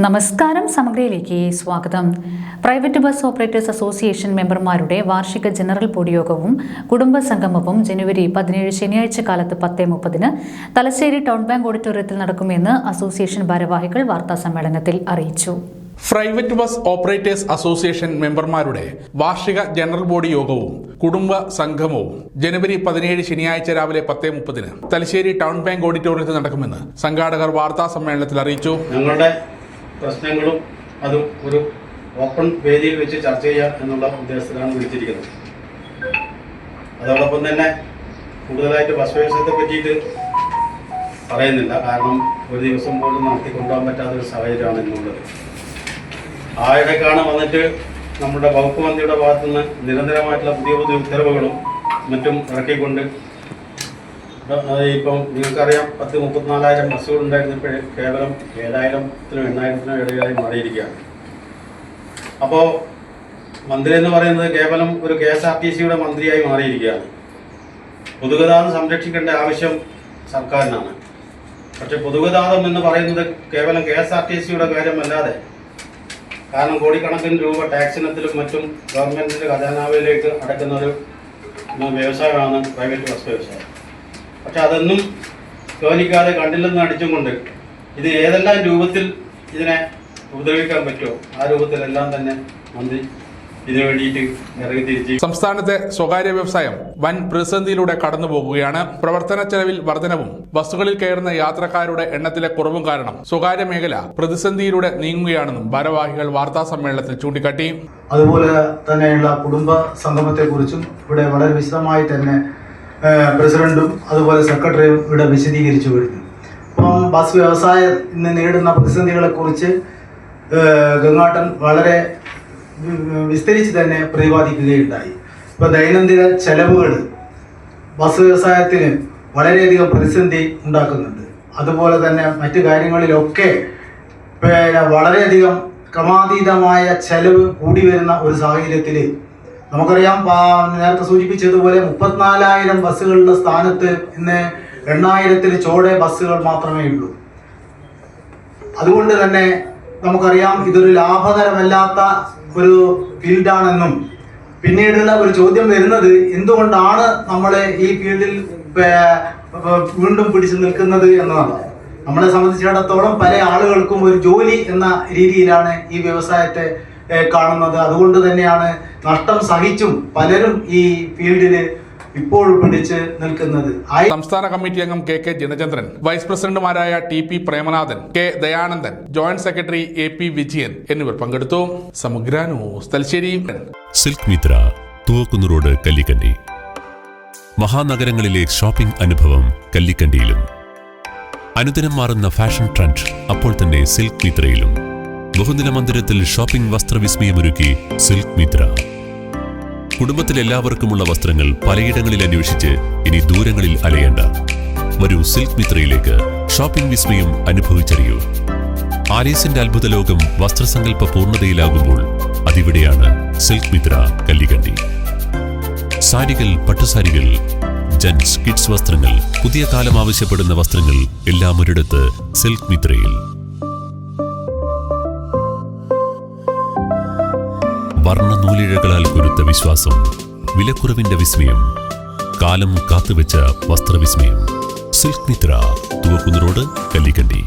നമസ്കാരം സമഗ്രയിലേക്ക് സ്വാഗതം. പ്രൈവറ്റ് ബസ് ഓപ്പറേറ്റേഴ്സ് അസോസിയേഷൻ മെമ്പർമാരുടെ വാർഷിക ജനറൽ പൊടിയോഗവും കുടുംബ സംഗമവും ജനുവരി പതിനേഴ് ശനിയാഴ്ച കാലത്ത് പത്ത് മുപ്പതിന് തലശ്ശേരി ടൗൺ ബാങ്ക് ഓഡിറ്റോറിയത്തിൽ നടക്കുമെന്ന് അസോസിയേഷൻ ഭാരവാഹികൾ വാർത്താ സമ്മേളനത്തിൽ അറിയിച്ചു. പ്രൈവറ്റ് ബസ് ഓപ്പറേറ്റേഴ്സ് അസോസിയേഷൻ മെമ്പർമാരുടെ വാർഷിക ജനറൽ ബോഡി യോഗവും കുടുംബ സംഗമവും ജനുവരി പതിനേഴ് ശനിയാഴ്ച രാവിലെ പത്തേ മുപ്പതിന് തലശ്ശേരി ടൗൺ ബാങ്ക് ഓഡിറ്റോറിയത്തിൽ നടക്കുമെന്ന് സംഘാടകർ വാർത്താ സമ്മേളനത്തിൽ അറിയിച്ചു. ഞങ്ങളുടെ പ്രശ്നങ്ങളും അതും ഒരു ഓപ്പൺ വേദിയിൽ വെച്ച് ചർച്ച ചെയ്യുക എന്നുള്ള ഉദ്ദേശത്തിലാണ് വിളിച്ചിരിക്കുന്നത്. അതോടൊപ്പം തന്നെ കൂടുതലായിട്ട് ബസ് വ്യവസായത്തെ പറ്റിയിട്ട് പറയുന്നില്ല. കാരണം ഒരു ദിവസം പോലും നടത്തിക്കൊണ്ടുപോകാൻ പറ്റാത്ത ഒരു സാഹചര്യമാണ് ഇന്നുള്ളത്. ആ ഇടയ്ക്കാണ് വന്നിട്ട് നമ്മുടെ വകുപ്പ് മന്ത്രിയുടെ ഭാഗത്തുനിന്ന് നിരന്തരമായിട്ടുള്ള പുതിയ പുതിയ ഉത്തരവുകളും മറ്റും ഇറക്കിക്കൊണ്ട് ഇപ്പം നിങ്ങൾക്കറിയാം പത്ത് മുപ്പത്തിനാലായിരം ബസ്സുകൾ ഉണ്ടായിരുന്നപ്പോൾ കേവലം ഏഴായിരത്തിനും എണ്ണായിരത്തിനും ഇടയിലായി മാറിയിരിക്കുകയാണ്. അപ്പോൾ മന്ത്രി എന്ന് പറയുന്നത് കേവലം ഒരു കെ എസ് ആർ ടി സിയുടെ മന്ത്രിയായി മാറിയിരിക്കുകയാണ്. പൊതുഗതാഗതം സംരക്ഷിക്കേണ്ട ആവശ്യം സർക്കാരിനാണ്. പക്ഷെ പൊതുഗതാഗതം എന്ന് പറയുന്നത് കേവലം കെ എസ് ആർ ടി സിയുടെ കാര്യമല്ലാതെ കാരണം കോടിക്കണക്കിന് രൂപ ടാക്സ് ഇനത്തിലും മറ്റും ഗവൺമെന്റിന്റെ ഖജാനാവിലേക്ക് അടക്കുന്ന ഒരു വ്യവസായമാണ് പ്രൈവറ്റ് ബസ് വ്യവസായം. പക്ഷെ അതൊന്നും ജോലിക്കാതെ കണ്ടില്ലെന്ന് അടിച്ചും കൊണ്ട് ഇത് ഏതെല്ലാം രൂപത്തിൽ ഇതിനെ ഉപദ്രവിക്കാൻ പറ്റുമോ ആ രൂപത്തിലെല്ലാം തന്നെ മന്ത്രി സംസ്ഥാനത്തെ സ്വകാര്യ വ്യവസായം വൻ പ്രതിസന്ധിയിലൂടെ കടന്നു പോകുകയാണ്. പ്രവർത്തന ചെലവിൽ വർധനവും ബസ്സുകളിൽ കയറുന്ന യാത്രക്കാരുടെ എണ്ണത്തിലെ കുറവും കാരണം സ്വകാര്യ മേഖല പ്രതിസന്ധിയിലൂടെ നീങ്ങുകയാണെന്നും ഭാരവാഹികൾ വാർത്താ സമ്മേളനത്തിൽ ചൂണ്ടിക്കാട്ടി. അതുപോലെ തന്നെയുള്ള കുടുംബ സംഗമത്തെക്കുറിച്ചും ഇവിടെ വളരെ വിശദമായി തന്നെ പ്രസിഡന്റും അതുപോലെ സെക്രട്ടറിയും ഇവിടെ വിശദീകരിച്ചു കഴിഞ്ഞു അപ്പം ബസ് വ്യവസായം ഇന്ന് നേരിടുന്ന പ്രതിസന്ധികളെക്കുറിച്ച് ഗംഗാട്ടൻ വളരെ വിസ്തരിച്ച് തന്നെ പ്രതിപാദിക്കുകയുണ്ടായി. ഇപ്പൊ ദൈനംദിന ചെലവുകൾ ബസ് വ്യവസായത്തിന് വളരെയധികം പ്രതിസന്ധി ഉണ്ടാക്കുന്നുണ്ട്. അതുപോലെ തന്നെ മറ്റു കാര്യങ്ങളിലൊക്കെ വളരെയധികം ക്രമാതീതമായ ചെലവ് കൂടി വരുന്ന ഒരു സാഹചര്യത്തിൽ നമുക്കറിയാം നേരത്തെ സൂചിപ്പിച്ചതുപോലെ മുപ്പത്തിനാലായിരം ബസ്സുകളുടെ സ്ഥാനത്ത് ഇന്ന് എണ്ണായിരത്തിൽ ചോടെ ബസ്സുകൾ മാത്രമേ ഉള്ളൂ. അതുകൊണ്ട് തന്നെ നമുക്കറിയാം ഇതൊരു ലാഭകരമല്ലാത്ത ഒരു ഫീൽഡാണെന്നും പിന്നീടുള്ള ഒരു ചോദ്യം വരുന്നത് എന്തുകൊണ്ടാണ് നമ്മൾ ഈ ഫീൽഡിൽ വീണ്ടും പിടിച്ചു നിൽക്കുന്നത് എന്നതാണ്. നമ്മളെ സംബന്ധിച്ചിടത്തോളം പല ആളുകൾക്കും ഒരു ജോലി എന്ന രീതിയിലാണ് ഈ വ്യവസായത്തെ കാണുന്നത്. അതുകൊണ്ട് തന്നെയാണ് നഷ്ടം സഹിച്ചും പലരും ഈ ഫീൽഡിൽ ഇപ്പോൾ പിടിച്ച് നിൽക്കുന്നത്. സംസ്ഥാന കമ്മിറ്റി അംഗം കെ കെ ജനചന്ദ്രൻ വൈസ് പ്രസിഡന്റുമാരായ T P Premanathan K Dayanandan joint secretary A P Vijayan എന്നിവർ പങ്കെടുത്തു. Samagra news Thalassery. Silk Mitra Thuvakkunnu road Kallikandi. മഹാനഗരങ്ങളിലെ shopping അനുഭവം കല്ലിക്കണ്ടിയിലും. അനുദിനം മാറുന്ന ഫാഷൻ ട്രെൻഡ് അപ്പോൾ തന്നെ സിൽക്ക് മിത്രയിലും. ബഹുനില മന്ദിരത്തിൽ ഷോപ്പിംഗ് വസ്ത്രവിസ്മയമൊരുക്കി സിൽക്ക് മിത്ര. കുടുംബത്തിലെല്ലാവർക്കുമുള്ള വസ്ത്രങ്ങൾ പലയിടങ്ങളിൽ അന്വേഷിച്ച് ഇനി ദൂരങ്ങളിൽ അലയേണ്ട. വരൂ സിൽക്ക് മിത്രയിലേക്ക് ഷോപ്പിംഗ് വിസ്മയം അനുഭവിച്ചറിയൂ. ആലീസിന്റെ അത്ഭുത ലോകം വസ്ത്രസങ്കല്പ പൂർണതയിലാകുമ്പോൾ അതിവിടെയാണ് സിൽക്ക് മിത്ര കല്ലികണ്ടി. സാരികൾ പട്ടുസാരികൾ ജെന്റ്സ് കിഡ്സ് വസ്ത്രങ്ങൾ പുതിയ കാലം ആവശ്യപ്പെടുന്ന വസ്ത്രങ്ങൾ എല്ലാം ഒരിടത്ത് സിൽക്ക് മിത്രയിൽ. വർണനൂലിഴകളാൽ കുരുത്ത വിശ്വാസം വിലക്കുറവിന്റെ വിസ്മയം കാലം കാത്തുവെച്ച വസ്ത്രവിസ്മയം. സിൽക്ക് മിത്ര തുവക്കുന്നറോട് കല്ലിക്കണ്ടി